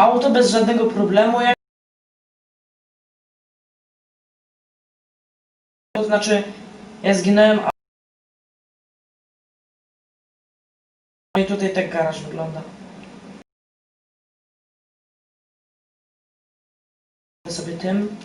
Auto bez żadnego problemu, jak... To znaczy, ja zginąłem, a... No i tutaj tak garaż wygląda. sobie tym.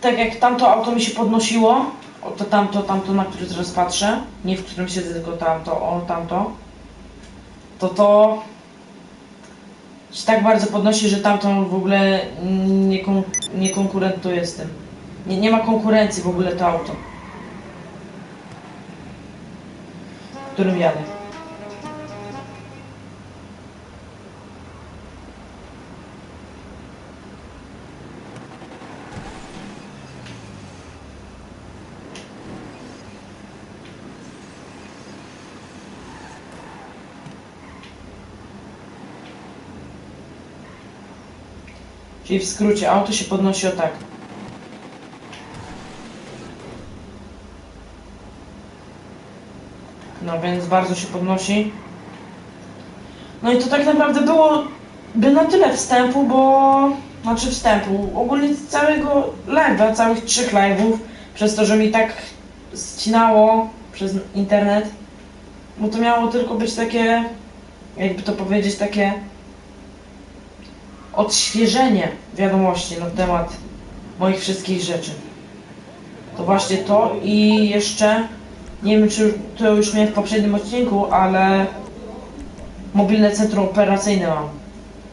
Tak jak tamto auto mi się podnosiło, o to tamto, tamto, na które teraz patrzę, nie w którym siedzę, tylko tamto, o tamto, to to się tak bardzo podnosi, że tamto w ogóle nie, kon, nie konkurentuje z tym. Nie, nie ma konkurencji w ogóle to auto, którym jadę. Czyli w skrócie, auto się podnosi o tak. No więc bardzo się podnosi. No i to tak naprawdę było by na tyle wstępu, bo... Znaczy wstępu, ogólnie całego live'a, całych trzech live'ów, przez to, że mi tak ścinało przez internet, bo to miało tylko być takie, jakby to powiedzieć, takie odświeżenie wiadomości na temat moich wszystkich rzeczy. To właśnie to i jeszcze, nie wiem czy to już miałem w poprzednim odcinku, ale mobilne centrum operacyjne mam,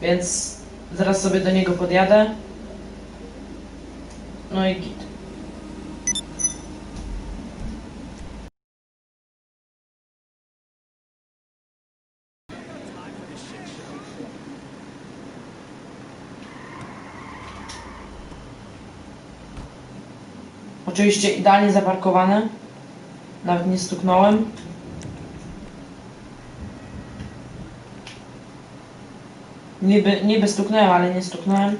więc zaraz sobie do niego podjadę. No i git. Oczywiście idealnie zaparkowane. Nawet nie stuknąłem. Niby, niby stuknąłem, ale nie stuknąłem.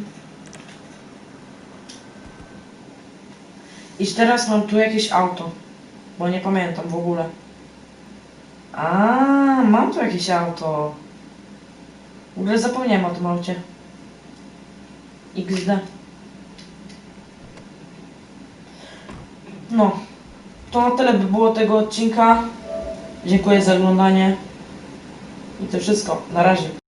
I teraz mam tu jakieś auto. Bo nie pamiętam w ogóle. A, mam tu jakieś auto. W ogóle zapomniałem o tym aucie. XD. No, to na tyle by było tego odcinka. Dziękuję za oglądanie. I to wszystko. Na razie.